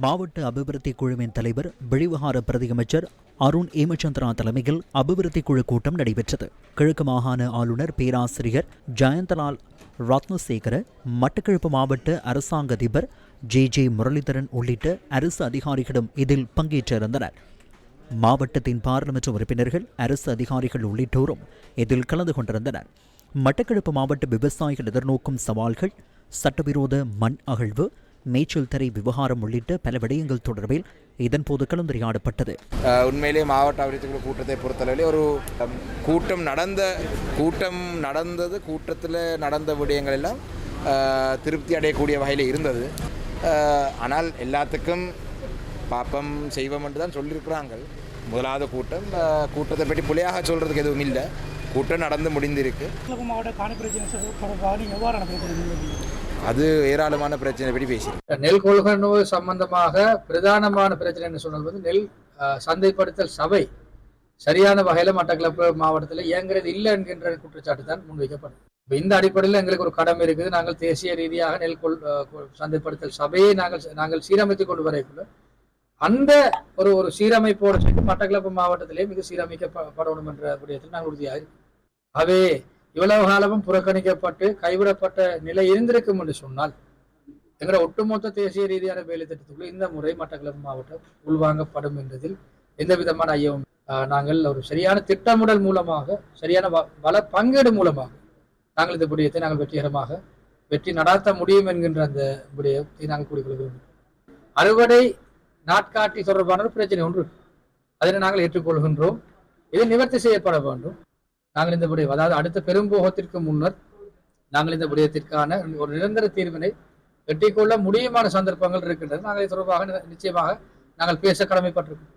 மாவட்ட அபிவிருத்தி குழுவின் தலைவர் வெளிவகார பிரதியமைச்சர் அருண் ஏமச்சந்திரா தலைமையில் அபிவிருத்தி குழு கூட்டம் நடைபெற்றது. கிழக்கு மாகாண ஆளுநர் பேராசிரியர் ஜெயந்தலால் ரத்னசேகர மட்டக்கிழப்பு மாவட்ட அரசாங்க அதிபர் ஜே. ஜே. முரளிதரன் உள்ளிட்ட அரசு அதிகாரிகளும் இதில் பங்கேற்றிருந்தனர். மாவட்டத்தின் பாராளுமன்ற உறுப்பினர்கள் அரசு அதிகாரிகள் உள்ளிட்டோரும் இதில் கலந்து கொண்டிருந்தனர். மட்டக்களப்பு மாவட்ட விவசாயிகள் எதிர்நோக்கும் சவால்கள் சட்டவிரோத மண் அகழ்வு மேய்ச்சல் தரை விவகாரம் உள்ளிட்ட பல விடயங்கள் தொடர்பில் இதன்போது கலந்துரையாடப்பட்டது. அஹ் உண்மையிலே மாவட்ட குழு கூட்டத்தை பொறுத்தளவில் ஒரு கூட்டம் நடந்த கூட்டம் நடந்தது கூட்டத்தில் நடந்த விடயங்கள் எல்லாம் திருப்தி அடையக்கூடிய வகையில் இருந்தது. ஆனால் எல்லாத்துக்கும் பாப்பம் செய்வோம் என்று தான் சொல்லியிருக்கிறாங்க முதலாவது கூட்டம் கூட்டத்தை பற்றி புலியாக சொல்கிறதுக்கு எதுவும் இல்லை. கூட்டம் நடந்து முடிந்திருக்கு. அது ஏராளமான பிரச்சனை பற்றி பேசி நெல் கொள்கனவு சம்பந்தமாக பிரதானமான பிரச்சனை என்ன சொன்னது வந்து நெல் அஹ், சந்தைப்படுத்தல் சபை சரியான வகையில் மட்டக்களப்பு மாவட்டத்தில் இயங்குறது இல்லை என்கின்ற குற்றச்சாட்டு தான் முன்வைக்கப்படும். இப்போ இந்த அடிப்படையில் எங்களுக்கு ஒரு கடமை இருக்குது. நாங்கள் தேசிய ரீதியாக நெல் கொள் சந்தைப்படுத்தல் சபையை நாங்கள் நாங்கள் சீரமைத்து கொண்டு வரைக்குள்ள அந்த ஒரு ஒரு சீரமைப்போடு சேர்த்து மட்டக்களப்பு மாவட்டத்திலே மிக சீரமைக்கப்படணும் என்ற விடயத்தில் நாங்கள் உறுதியாக இருக்கோம். அவே இவ்வளவு காலமும் புறக்கணிக்கப்பட்டு கைவிடப்பட்ட நிலை இருந்திருக்கும் என்று சொன்னால் எங்களோட ஒட்டுமொத்த தேசிய ரீதியான வேலை திட்டத்துக்குள்ள இந்த முறை மட்டக்களப்பு மாவட்டம் உள்வாங்கப்படும் என்பதில் எந்த விதமான ஐயமும் நாங்கள் ஒரு சரியான திட்டமிடல் மூலமாக சரியான வ- வள பங்கீடு மூலமாக நாங்கள் இந்த விடயத்தை நாங்கள் வெற்றிகரமாக வெற்றி நடாத்த முடியும் என்கின்ற அந்த விடயத்தை நாங்கள் கூறிக்கொள்கிறோம். அறுவடை நாட்காட்டி தொடர்பான ஒரு பிரச்சனை ஒன்று அதனை நாங்கள் ஏற்றுக்கொள்கின்றோம். இது நிவர்த்தி செய்யப்பட வேண்டும். நாங்கள் இந்த விடயம் அதாவது அடுத்த பெரும்போகத்திற்கு முன்னர் நாங்கள் இந்த விடயத்திற்கான ஒரு நிரந்தர தீர்வினை எட்டிக்கொள்ள முடியுமான சந்தர்ப்பங்கள் இருக்கின்றன. நாங்கள் இது தொடர்பாக நிச்சயமாக நாங்கள் பேச கடமைப்பட்டிருக்கோம்.